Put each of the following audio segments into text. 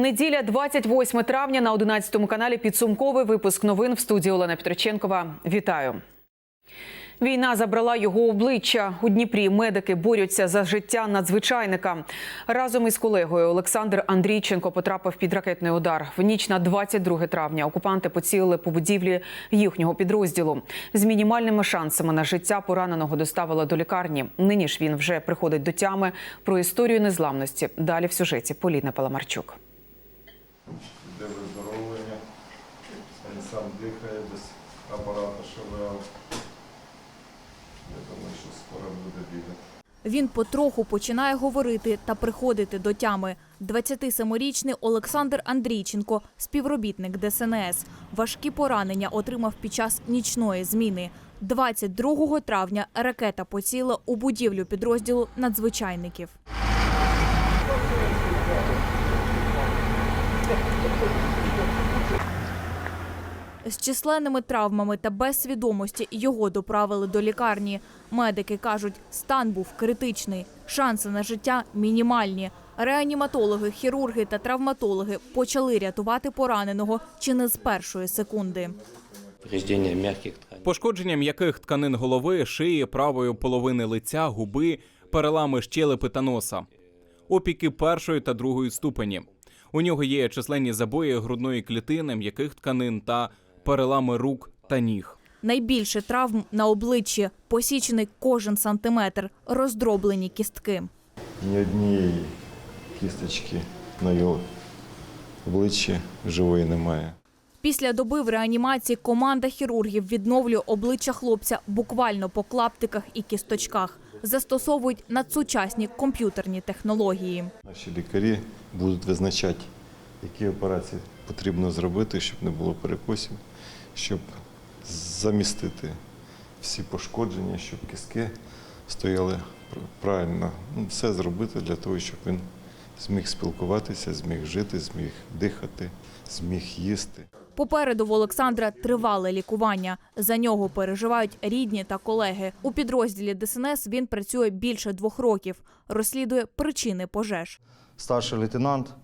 Неділя, 28 травня на 11 каналі. Підсумковий випуск новин в студії Олена Петроченкова. Вітаю. Війна забрала його обличчя. У Дніпрі медики борються за життя надзвичайника. Разом із колегою Олександр Андрійченко потрапив під ракетний удар. В ніч на 22 травня окупанти поцілили по будівлі їхнього підрозділу. З мінімальними шансами на життя пораненого доставили до лікарні. Нині ж він вже приходить до тями. Про історію незламності. Далі в сюжеті Поліна Паламарчук. Де виздоровлення. Він сам дихає без апарату ШВЛ. Я думаю, що скоро буде бігати. Він потроху починає говорити та приходити до тями. 27-річний Олександр Андрійченко, співробітник ДСНС. Важкі поранення отримав під час нічної зміни. 22 травня ракета поціла у будівлю підрозділу надзвичайників. З численними травмами та без свідомості його доправили до лікарні. Медики кажуть, стан був критичний, шанси на життя мінімальні. Реаніматологи, хірурги та травматологи почали рятувати пораненого чи не з першої секунди. повреждения мягких тканей. Пошкодження м'яких тканин голови, шиї, правої половини лиця, губи, перелами щелепи та носа, опіки першої та другої ступені. У нього є численні забої грудної клітини, м'яких тканин та перелами рук та ніг. Найбільше травм на обличчі, посічений кожен сантиметр, роздроблені кістки. Ні однієї кісточки на його обличчі живої немає. Після доби в реанімації команда хірургів відновлює обличчя хлопця буквально по клаптиках і кісточках. Застосовують надсучасні комп'ютерні технології. Наші лікарі будуть визначати, які операції потрібно зробити, щоб не було перекосів, щоб замістити всі пошкодження, щоб кістки стояли правильно. Ну, Все зробити для того, щоб він зміг спілкуватися, зміг жити, зміг дихати, зміг їсти. Попереду в Олександра тривале лікування. За нього переживають рідні та колеги. У підрозділі ДСНС він працює більше двох років, розслідує причини пожеж. старший лейтенант,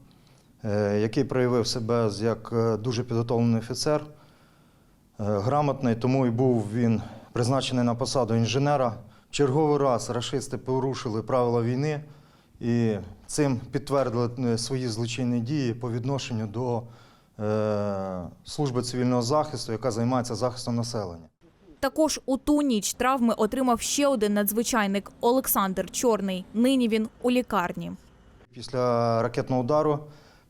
який проявив себе як е, дуже підготовлений офіцер, е, грамотний, тому і був він призначений на посаду інженера. В черговий раз рашисти порушили правила війни і цим підтвердили е, свої злочинні дії по відношенню до е, служби цивільного захисту, яка займається захистом населення. Також у ту ніч травми отримав ще один надзвичайник Олександр Чорний. Нині він у лікарні. Після ракетного удару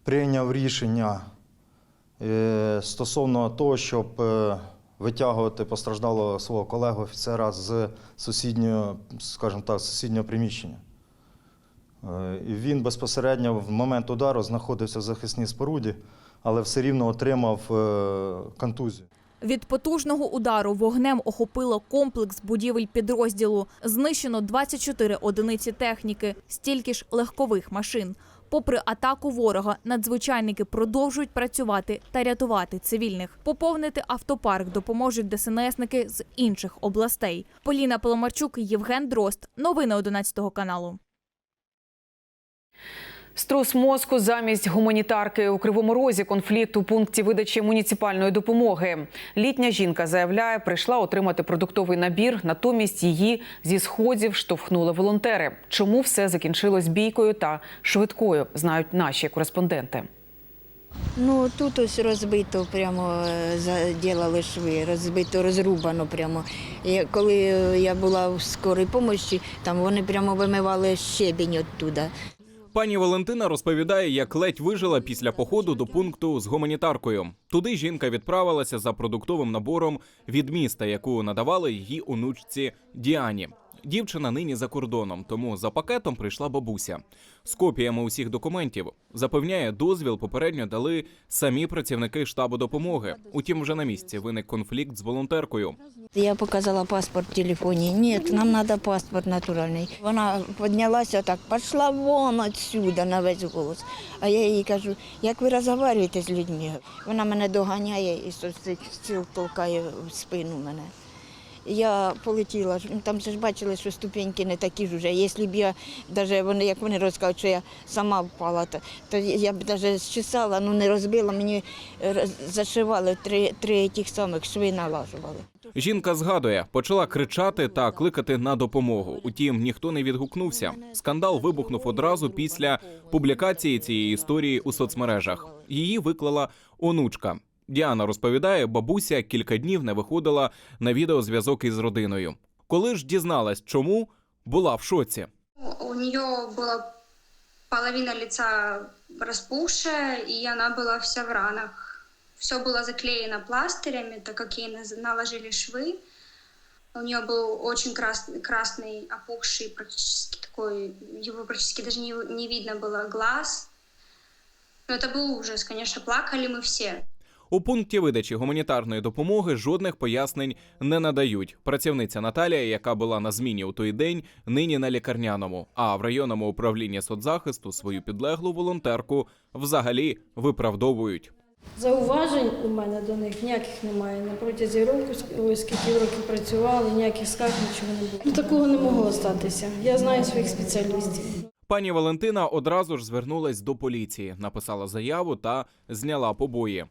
прийняв рішення е, стосовно того, щоб е, витягувати постраждалого свого колегу офіцера з сусіднього, скажімо так, сусіднього приміщення. Е, І він безпосередньо в момент удару знаходився в захисній споруді, але все рівно отримав контузію. Від потужного удару вогнем охопило комплекс будівель підрозділу. Знищено 24 одиниці техніки, стільки ж легкових машин. Попри атаку ворога, надзвичайники продовжують працювати та рятувати цивільних. Поповнити автопарк допоможуть ДСНСники з інших областей. Поліна Поломарчук, Євген Дрозд. Новини 11 каналу. Струс мозку замість гуманітарки у кривому розі конфлікт у пункті видачі муніципальної допомоги. Літня жінка заявляє, прийшла отримати продуктовий набір. Натомість її зі сходів штовхнули волонтери. Чому все закінчилось бійкою та швидкою? Знають наші кореспонденти. Ну тут ось розбито, прямо е, заділали шви, розбито, розрубано прямо. І коли я була в скорій допомогі, там вони прямо вимивали щебінь оттуда. Пані Валентина розповідає, як ледь вижила після походу до пункту з гуманітаркою. Туди жінка відправилася за продуктовим набором від міста, яку надавали її онучці Діані. Дівчина нині за кордоном, тому за пакетом прийшла бабуся з копіями усіх документів. Запевняє, дозвіл попередньо дали самі працівники штабу допомоги. Утім, вже на місці виник конфлікт з волонтеркою. Я показала паспорт в телефоні. Ні, нам треба паспорт натуральний. Вона піднялася так, пішла вон отсюда на весь голос. А я їй кажу, як ви розмовляєте з людьми? Вона мене доганяє і толкає в спину мене. Я полетіла. Ну, Там ж бачили, що ступеньки не такі ж уже. Якщо б я, навіть вони, як вони розказують, що я сама впала, то, то я б навіть зчесала, ну не розбила, мені зашивали три, три тих самих шви налажували. Жінка згадує, почала кричати та кликати на допомогу. Утім, ніхто не відгукнувся. Скандал вибухнув одразу після публікації цієї історії у соцмережах. Її виклала онучка. Діана розповідає, бабуся кілька днів не виходила на відеозв'язок із родиною. Коли ж дізналась, чому була в шоці. У нее была половина лица распухшая, и она была вся в ранах. Все было заклеено пластырями, так как ей наз- наложили швы. У нее был очень красный, красный опухший, практически такой, его практически даже не, не видно было глаз. Но это был ужас, конечно, плакали мы все. У пункті видачі гуманітарної допомоги жодних пояснень не надають. Працівниця Наталія, яка була на зміні у той день, нині на лікарняному. А в районному управлінні соцзахисту свою підлеглу волонтерку взагалі виправдовують. Зауважень у мене до них ніяких немає. На протязі року, скільки років працювали, ніяких скарг, нічого не було. Ну, такого не могло статися. Я знаю своїх спеціалістів. Пані Валентина одразу ж звернулась до поліції, написала заяву та зняла побої.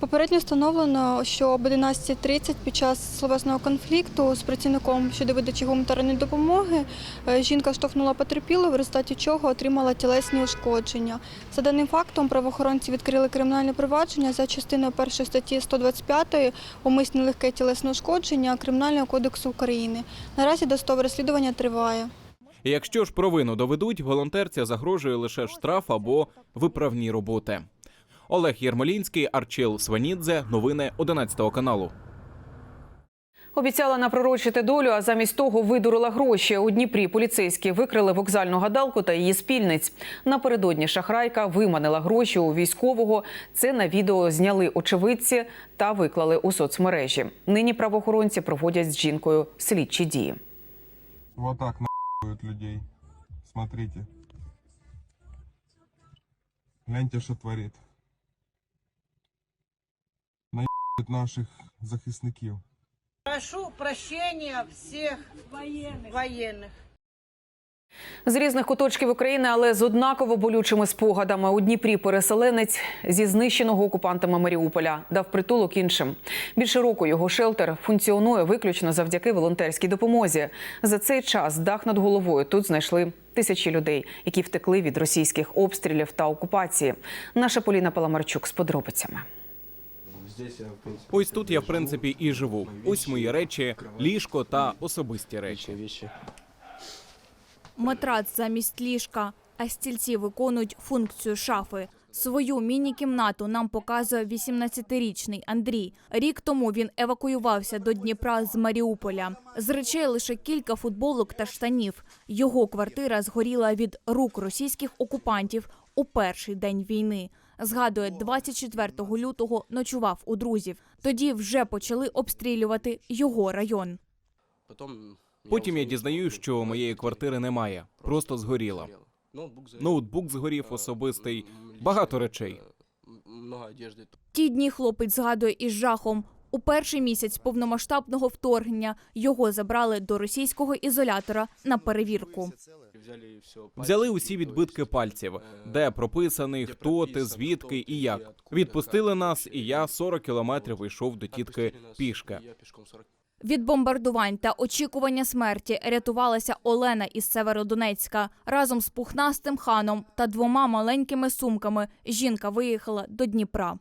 Попередньо встановлено, що об 11.30 під час словесного конфлікту з працівником щодо видачі гуманітарної допомоги е, жінка штовхнула потерпілу, в результаті чого отримала тілесні ушкодження. За даним фактом правоохоронці відкрили кримінальне провадження за частиною першої статті 125 умисне легке тілесне ушкодження Кримінального кодексу України. Наразі досудове розслідування триває. Якщо ж провину доведуть, волонтерця загрожує лише штраф або виправні роботи. Олег Єрмолінський, Арчил Сванідзе. Новини 11 каналу. Обіцяла напророчити долю, а замість того видурила гроші. У Дніпрі поліцейські викрили вокзальну гадалку та її спільниць. Напередодні шахрайка виманила гроші у військового. Це на відео зняли очевидці та виклали у соцмережі. Нині правоохоронці проводять з жінкою слідчі дії. Вот так нахуют людей. Смотрите. Гляньте, что творит. Наших захисників. Прошу прощения всех военных. военных. З різних куточків України, але з однаково болючими спогадами у Дніпрі переселенець зі знищеного окупантами Маріуполя дав притулок іншим. Більше року його шелтер функціонує виключно завдяки волонтерській допомозі. За цей час дах над головою тут знайшли тисячі людей, які втекли від російських обстрілів та окупації. Наша Поліна Паламарчук з подробицями. Ось тут я в принципі і живу. Ось мої речі, ліжко та особисті речі. Матрац замість ліжка, а стільці виконують функцію шафи. Свою міні-кімнату нам показує 18-річний Андрій. Рік тому він евакуювався до Дніпра з Маріуполя. З речей лише кілька футболок та штанів. Його квартира згоріла від рук російських окупантів у перший день війни. Згадує, 24 лютого ночував у друзів. Тоді вже почали обстрілювати його район. Потом Потім я дізнаюсь, що моєї квартири немає, просто згоріла. Ноутбук згорів. Особистий, багато речей. Ті дні хлопець згадує із жахом. У перший місяць повномасштабного вторгнення його забрали до російського ізолятора на перевірку. Взяли все. Взяли усі відбитки пальців, де прописаний, хто ти, звідки і як. Відпустили нас, і я 40 кілометрів йшов до тітки пішки. Я пішком 40 Від бомбардувань та очікування смерті рятувалася Олена із Северодонецька. Разом з пухнастим ханом та двома маленькими сумками жінка виїхала до Дніпра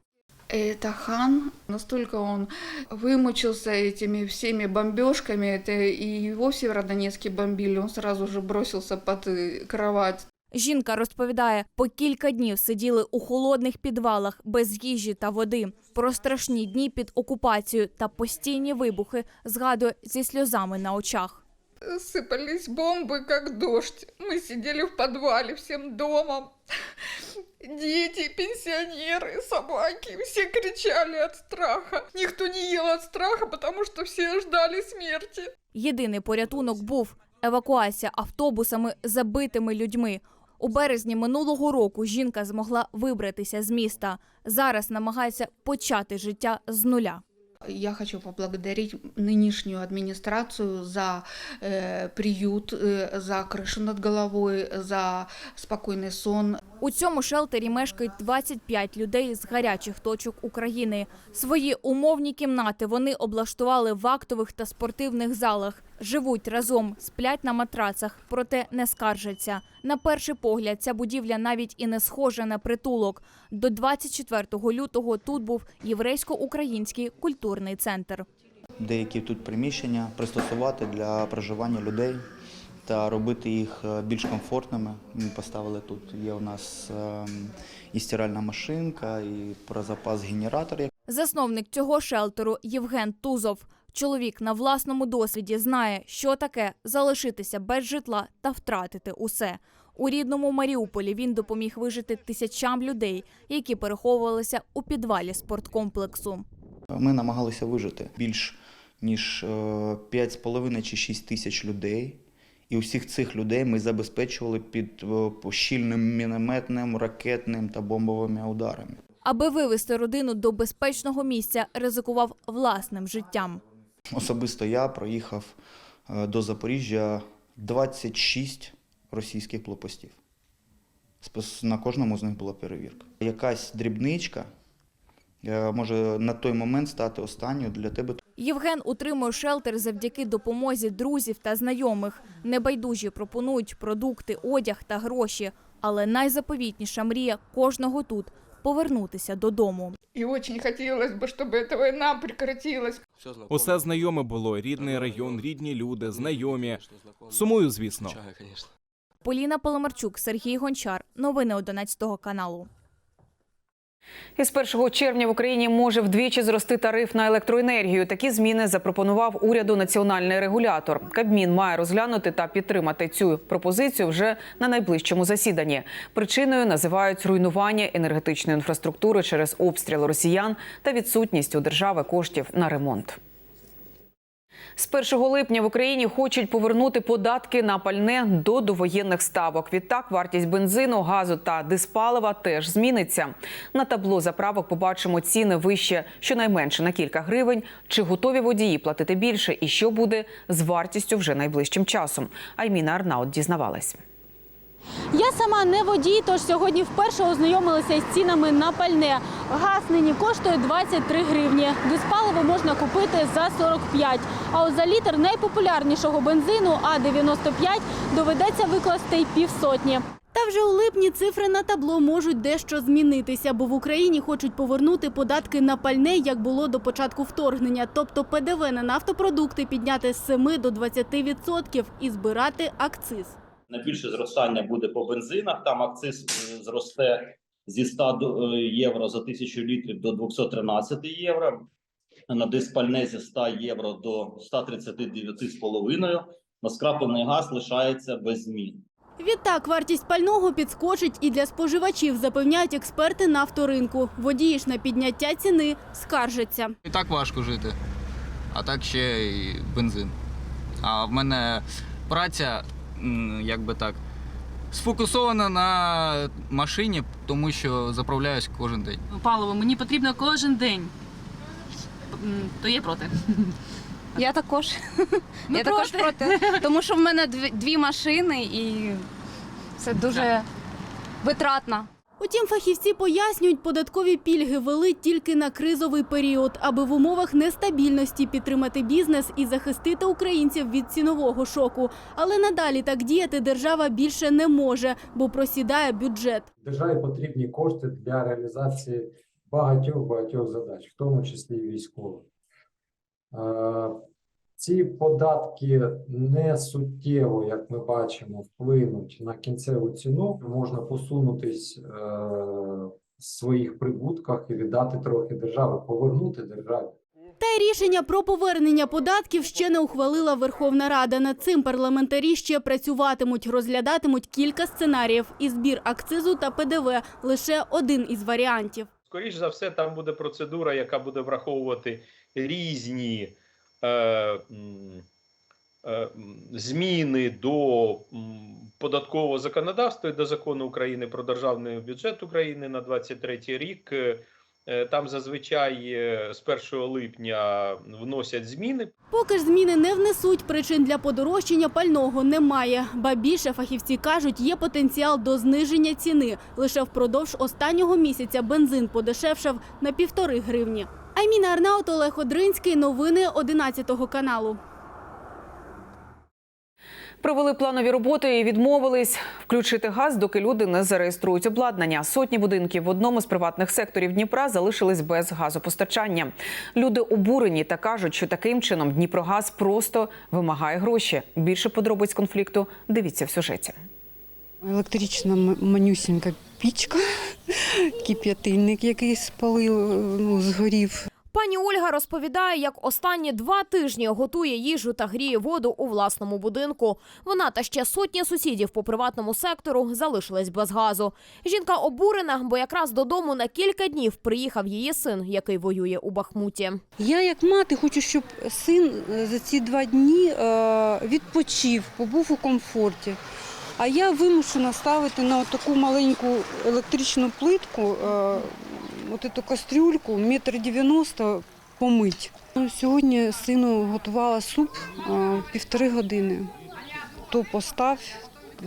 Это хан, настолько он вымучился этими всеми бомбежками, это и его в Северодонецке бомбили, он сразу же бросился под э, кровать. Жінка розповідає, по кілька днів сиділи у холодних підвалах без їжі та води. Про страшні дні під окупацією та постійні вибухи згадує зі сльозами на очах. Сыпались бомбы, как дождь. Мы сидели в подвале всем домом. Дети, пенсионеры, собаки, все кричали от страха. Никто не ел от страха, потому что все ждали смерти. Єдиний порятунок був евакуація автобусами забитими людьми. У березні минулого року жінка змогла вибратися з міста. Зараз намагається почати життя з нуля. Я хочу поблагодарить нынешнюю администрацию за э, приют, э, за крышу над головой, за спокойный сон. У цьому шелтері мешкають 25 людей з гарячих точок України. Свої умовні кімнати вони облаштували в актових та спортивних залах. Живуть разом, сплять на матрацах, проте не скаржаться. На перший погляд, ця будівля навіть і не схожа на притулок. До 24 лютого тут був єврейсько-український культурний центр. деякі тут приміщення пристосувати для проживання людей та робити їх е, більш комфортними. Ми поставили тут. Є у нас ем, і стиральна машинка, і про запас генератор. Засновник цього шелтеру Євген Тузов. Чоловік на власному досвіді знає, що таке залишитися без житла та втратити усе. У рідному Маріуполі він допоміг вижити тисячам людей, які переховувалися у підвалі спорткомплексу. Ми намагалися вижити більш ніж е, 5,5 чи 6 тисяч людей. І усіх цих людей ми забезпечували під е, щільним мінометним, ракетним та бомбовими ударами. Аби вивести родину до безпечного місця, ризикував власним життям. Особисто я проїхав е, до Запоріжжя 26 російських блокпостів. На кожному з них була перевірка. Якась дрібничка е, може на той момент стати останньою для тебе. Євген утримує шелтер завдяки допомозі друзів та знайомих. Небайдужі пропонують продукти, одяг та гроші. Але найзаповітніша мрія кожного тут повернутися додому. И очень хотелось бы, чтобы эта война прекратилась. Все знакомо. Усе знайоме було: рідний район, рідні люди, знайомі. Конечно, знакомо. Сумую, звісно. Скучаю, конечно. Поліна Поломарчук, Сергій Гончар. Новини 11 каналу. Із 1 червня в Україні може вдвічі зрости тариф на електроенергію. Такі зміни запропонував уряду національний регулятор. Кабмін має розглянути та підтримати цю пропозицію вже на найближчому засіданні. Причиною називають руйнування енергетичної інфраструктури через обстріл росіян та відсутність у держави коштів на ремонт. З 1 липня в Україні хочуть повернути податки на пальне до довоєнних ставок. Відтак вартість бензину, газу та диспалива теж зміниться. На табло заправок побачимо ціни вище щонайменше на кілька гривень. Чи готові водії платити більше і що буде з вартістю вже найближчим часом? Айміна Арнаут дізнавалась. Я сама не водій, тож сьогодні вперше ознайомилася із цінами на пальне. Газ нині коштує 23 гривні. Диспаливо можна купити за 45. А от за літр найпопулярнішого бензину А95 доведеться викласти й півсотні. Та вже у липні цифри на табло можуть дещо змінитися, бо в Україні хочуть повернути податки на пальне, як було до початку вторгнення. Тобто ПДВ на нафтопродукти підняти з 7 до 20% і збирати акциз. Найбільше зростання буде по бензинах. Там акциз е, зросте зі 100 до- е, євро за тисячу літрів до 213 євро. На диспальне зі 100 євро до 139,5. На скраплений газ лишається без змін. Відтак вартість пального підскочить і для споживачів, запевняють експерти нафторинку. Водії ж на підняття ціни скаржаться. І так важко жити, а так ще й бензин. А в мене праця, м, як би так, сфокусована на машині, тому що заправляюсь кожен день. Паливо мені потрібно кожен день. М, То є проти. Я також. Ми я також проти. проти. Тому що в мене дві, дві машини і це дуже витратно. Утім, фахівці пояснюють, податкові пільги вели тільки на кризовий період, аби в умовах нестабільності підтримати бізнес і захистити українців від цінового шоку. Але надалі так діяти держава більше не може, бо просідає бюджет. Державі потрібні кошти для реалізації багатьох багатьох задач, в тому числі військових. Ці податки не суттєво, як ми бачимо, вплинуть на кінцеву ціну. Можна посунутись е, в своїх прибутках і віддати трохи держави, повернути державі. Та й рішення про повернення податків ще не ухвалила Верховна Рада. Над цим парламентарі ще працюватимуть, розглядатимуть кілька сценаріїв. І збір акцизу та ПДВ – лише один із варіантів. Скоріш за все, там буде процедура, яка буде враховувати різні е, е, зміни до податкового законодавства і до закону України про державний бюджет України на 23 рік. Е, Там зазвичай з 1 липня вносять зміни. Поки ж зміни не внесуть, причин для подорожчання пального немає. Ба більше фахівці кажуть, є потенціал до зниження ціни. Лише впродовж останнього місяця бензин подешевшав на півтори гривні. Айміна Арнаут, Олег Одринський. Новини 11 каналу. Провели планові роботи і відмовились включити газ, доки люди не зареєструють обладнання. Сотні будинків в одному з приватних секторів Дніпра залишились без газопостачання. Люди обурені та кажуть, що таким чином Дніпрогаз просто вимагає гроші. Більше подробиць конфлікту дивіться в сюжеті. Електрична манюсінька пічка, кип'ятильник, який спалив, ну, згорів. Пані Ольга розповідає, як останні два тижні готує їжу та гріє воду у власному будинку. Вона та ще сотні сусідів по приватному сектору залишились без газу. Жінка обурена, бо якраз додому на кілька днів приїхав її син, який воює у Бахмуті. Я, як мати, хочу, щоб син е, за ці два дні е, відпочив, побув у комфорті. А я вимушена ставити на таку маленьку електричну плитку, е, от цю кастрюльку, метр дев'яносто помить. Ну, Сьогодні сину готувала суп е, півтори години. То постав,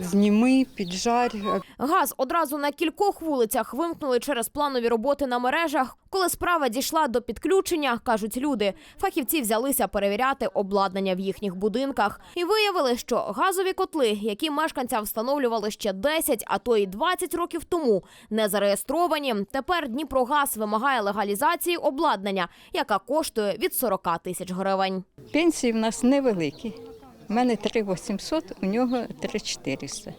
зніми, піджарь. Газ одразу на кількох вулицях вимкнули через планові роботи на мережах. Коли справа дійшла до підключення, кажуть люди, фахівці взялися перевіряти обладнання в їхніх будинках і виявили, що газові котли, які мешканцям встановлювали ще 10, а то й 20 років тому, не зареєстровані. Тепер Дніпрогаз вимагає легалізації обладнання, яка коштує від 40 тисяч гривень. Пенсії в нас невеликі. У мене 3800, у нього 3400.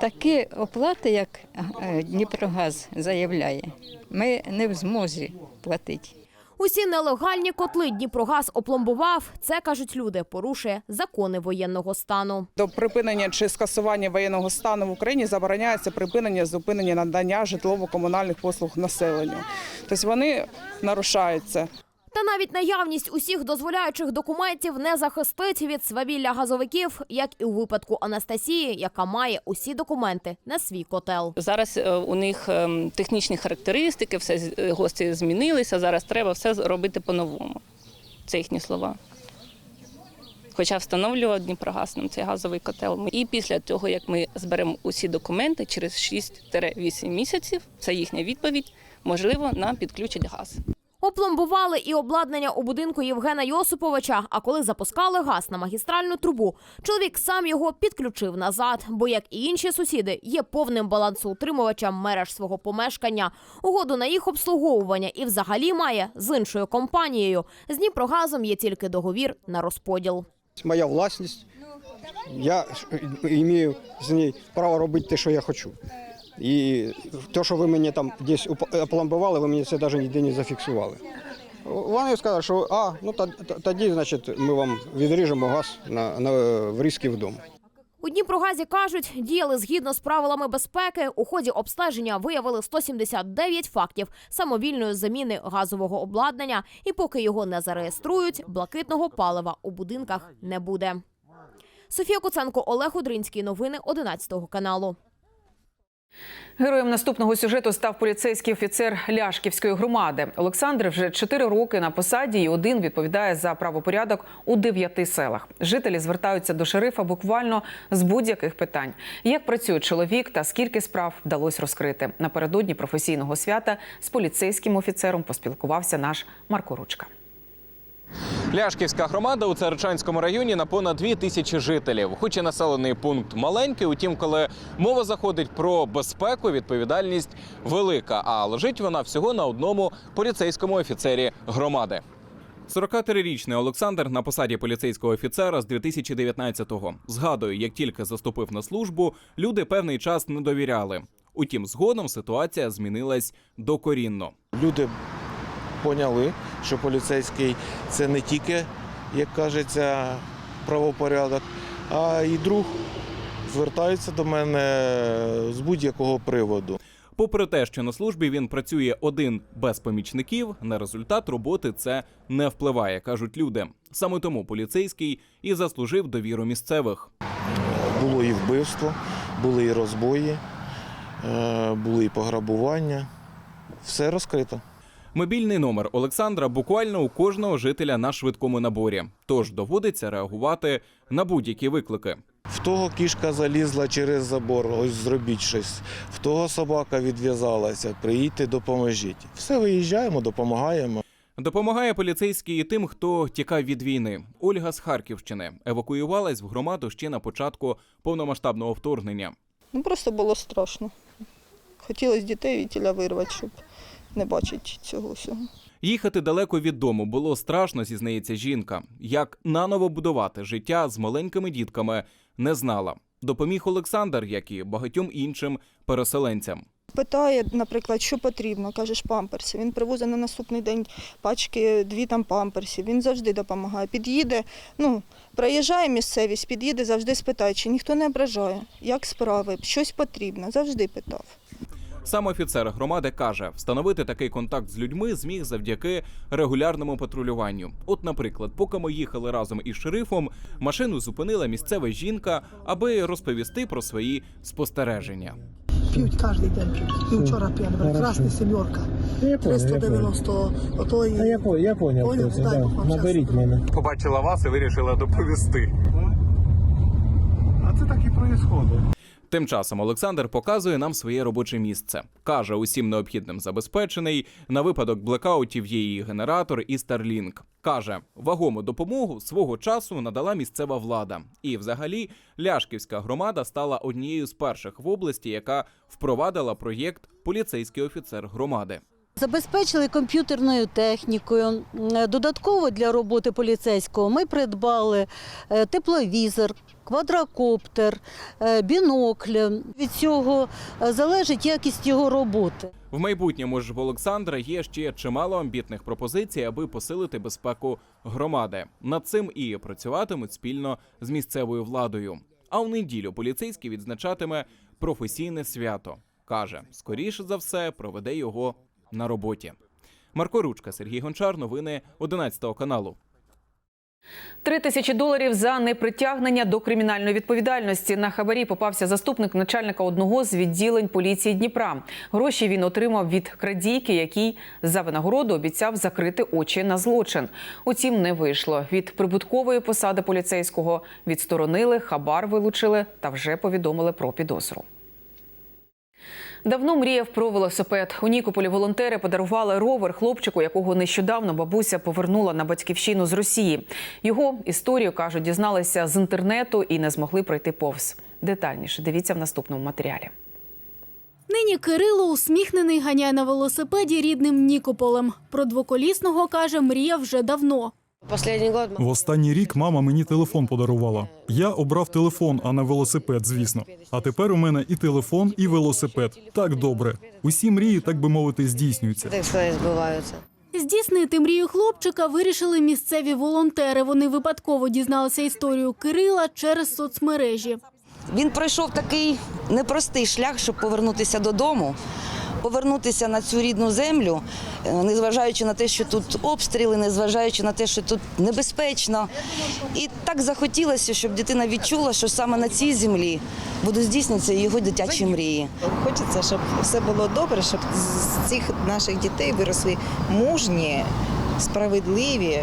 Такі оплати, як е, Дніпрогаз заявляє, ми не в змозі платити. Усі нелегальні котли Дніпрогаз опломбував. Це кажуть люди, порушує закони воєнного стану. До припинення чи скасування воєнного стану в Україні забороняється припинення зупинення надання житлово-комунальних послуг населенню. Тобто вони нарушаються. Та навіть наявність усіх дозволяючих документів не захистить від свавілля газовиків, як і у випадку Анастасії, яка має усі документи на свій котел. Зараз е, у них ем, технічні характеристики, все е, гості змінилися. Зараз треба все робити по-новому. Це їхні слова. Хоча встановлював Дніпрогаз нам цей газовий котел. І після того, як ми зберемо усі документи через 6-8 місяців, це їхня відповідь, можливо, нам підключать газ. Опломбували і обладнання у будинку Євгена Йосиповича. А коли запускали газ на магістральну трубу, чоловік сам його підключив назад, бо, як і інші сусіди, є повним балансоутримувачем мереж свого помешкання. Угоду на їх обслуговування і взагалі має з іншою компанією. З Дніпрогазом є тільки договір на розподіл. моя власність. Я маю з неї право робити те, що я хочу. І те, що ви мені там десь опломбували, ви мені це навіть ніде не зафіксували. Вони сказали, що а, ну тоді, значить, ми вам відріжемо газ на, на врізки вдома. У Дніпрогазі кажуть, діяли згідно з правилами безпеки. У ході обстеження виявили 179 фактів самовільної заміни газового обладнання. І поки його не зареєструють, блакитного палива у будинках не буде. Софія Куценко, Олег Удринський. Новини 11 каналу. Героєм наступного сюжету став поліцейський офіцер Ляшківської громади. Олександр вже 4 роки на посаді і один відповідає за правопорядок у дев'яти селах. Жителі звертаються до шерифа буквально з будь-яких питань. Як працює чоловік та скільки справ вдалося розкрити напередодні професійного свята з поліцейським офіцером поспілкувався наш Марко Ручка. Ляшківська громада у Царичанському районі на понад дві тисячі жителів. Хоч і населений пункт маленький, утім, коли мова заходить про безпеку, відповідальність велика. А лежить вона всього на одному поліцейському офіцері громади. 43-річний Олександр на посаді поліцейського офіцера з 2019-го. Згадую, як тільки заступив на службу, люди певний час не довіряли. Утім, згодом ситуація змінилась докорінно. Люди поняли, що поліцейський це не тільки, як кажеться, правопорядок, а і друг звертаються до мене з будь-якого приводу. Попри те, що на службі він працює один без помічників, на результат роботи це не впливає, кажуть люди. Саме тому поліцейський і заслужив довіру місцевих. Було і вбивство, були і розбої, е, були і пограбування. все розкрито. Мобільний номер Олександра буквально у кожного жителя на швидкому наборі. Тож доводиться реагувати на будь-які виклики. В того кішка залізла через забор, ось зробіть щось. В того собака відв'язалася, приїдьте, допоможіть. Все виїжджаємо, допомагаємо. Допомагає поліцейський і тим, хто тікав від війни. Ольга з Харківщини евакуювалась в громаду ще на початку повномасштабного вторгнення. Ну просто було страшно. Хотілося дітей від тіля вирвати, щоб не бачити цього всього. Їхати далеко від дому було страшно, зізнається жінка. Як наново будувати життя з маленькими дітками, не знала. Допоміг Олександр, як і багатьом іншим переселенцям. Питає, наприклад, що потрібно, кажеш памперси. Він привозить на наступний день пачки, дві там памперсів. Він завжди допомагає. Під'їде, ну, проїжджає місцевість, під'їде, завжди спитає, чи ніхто не ображає, як справи, щось потрібно, завжди питав. Сам офіцер громади каже, встановити такий контакт з людьми зміг завдяки регулярному патрулюванню. От, наприклад, поки ми їхали разом із шерифом, машину зупинила місцева жінка, аби розповісти про свої спостереження. П'ють кожен день п'ють. І вчора п'яли. Красний сімерка. 390 отої. Я, по- я це, дай да. Наберіть мене. Побачила вас і вирішила доповісти. А це так і происходить. Тим часом Олександр показує нам своє робоче місце. Каже, усім необхідним забезпечений. На випадок блекаутів є її генератор, і Starlink. Каже, вагому допомогу свого часу надала місцева влада. І, взагалі, Ляшківська громада стала однією з перших в області, яка впровадила проєкт Поліцейський офіцер громади. Забезпечили комп'ютерною технікою. Е, Додатково для роботи поліцейського ми придбали е, тепловізор, квадрокоптер, е, бінокль. Від цього залежить якість його роботи. В майбутньому ж в Олександра є ще чимало амбітних пропозицій, аби посилити безпеку громади. Над цим і працюватимуть спільно з місцевою владою. А у неділю поліцейський відзначатиме професійне свято. каже, скоріше за все проведе його на роботі. Марко Ручка, Сергій Гончар. Новини 11 каналу. Три тисячі доларів за непритягнення до кримінальної відповідальності. На хабарі попався заступник начальника одного з відділень поліції Дніпра. Гроші він отримав від крадійки, який за винагороду обіцяв закрити очі на злочин. Утім, не вийшло. Від прибуткової посади поліцейського відсторонили, хабар вилучили та вже повідомили про підозру. Давно мріяв про велосипед. У Нікополі волонтери подарували ровер хлопчику, якого нещодавно бабуся повернула на батьківщину з Росії. Його історію кажуть, дізналися з інтернету і не змогли пройти повз. Детальніше дивіться в наступному матеріалі. Нині Кирило усміхнений ганяє на велосипеді рідним Нікополем. Про двоколісного каже, мріяв вже давно. В останній рік мама мені телефон подарувала. Я обрав телефон, а не велосипед, звісно. А тепер у мене і телефон, і велосипед. Так добре. Усі мрії, так би мовити, здійснюються. Здійснити мрію хлопчика вирішили місцеві волонтери. Вони випадково дізналися історію Кирила через соцмережі. Він пройшов такий непростий шлях, щоб повернутися додому, повернутися на цю рідну землю, е, незважаючи на те, що тут обстріли, незважаючи на те, що тут небезпечно. І так захотілося, щоб дитина відчула, що саме на цій землі будуть здійснюватися його дитячі мрії. Хочеться, щоб все було добре, щоб з цих наших дітей виросли мужні, справедливі,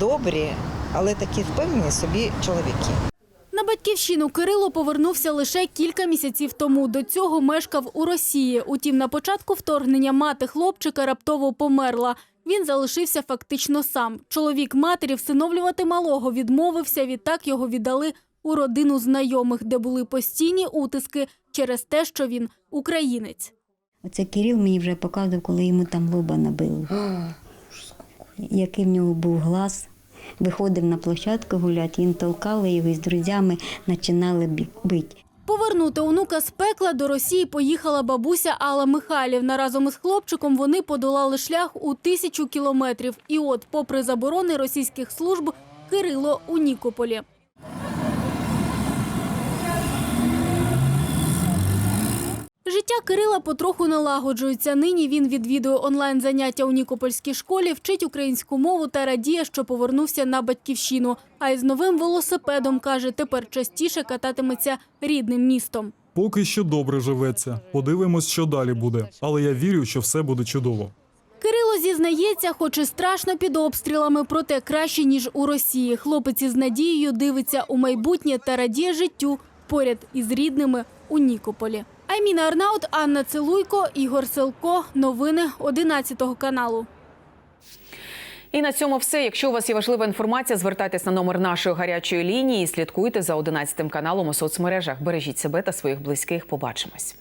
добрі, але такі впевнені собі чоловіки. На батьківщину Кирило повернувся лише кілька місяців тому. До цього мешкав у Росії. Утім, на початку вторгнення мати хлопчика раптово померла. Він залишився фактично сам. Чоловік матері всиновлювати малого відмовився. Відтак його віддали у родину знайомих, де були постійні утиски через те, що він українець. Оце Кирил мені вже показував, коли йому там лоба набили. Який в нього був глаз. Виходив на площадку гуляти, він толкали його з друзями починали бити. Повернути онука з пекла до Росії поїхала бабуся Алла Михайлівна. Разом із хлопчиком вони подолали шлях у тисячу кілометрів. І от, попри заборони російських служб, Кирило у Нікополі. Життя Кирила потроху налагоджується. Нині він відвідує онлайн-заняття у Нікопольській школі, вчить українську мову та радіє, що повернувся на батьківщину. А із новим велосипедом, каже, тепер частіше кататиметься рідним містом. Поки що добре живеться. Подивимось, що далі буде. Але я вірю, що все буде чудово. Кирило зізнається, хоч і страшно під обстрілами, проте краще ніж у Росії. Хлопець із надією дивиться у майбутнє та радіє життю поряд із рідними у Нікополі. Айміна Арнаут, Анна Целуйко, Ігор Селко. Новини 11 каналу. І на цьому все. Якщо у вас є важлива інформація, звертайтесь на номер нашої гарячої лінії і слідкуйте за 11 каналом у соцмережах. Бережіть себе та своїх близьких. Побачимось.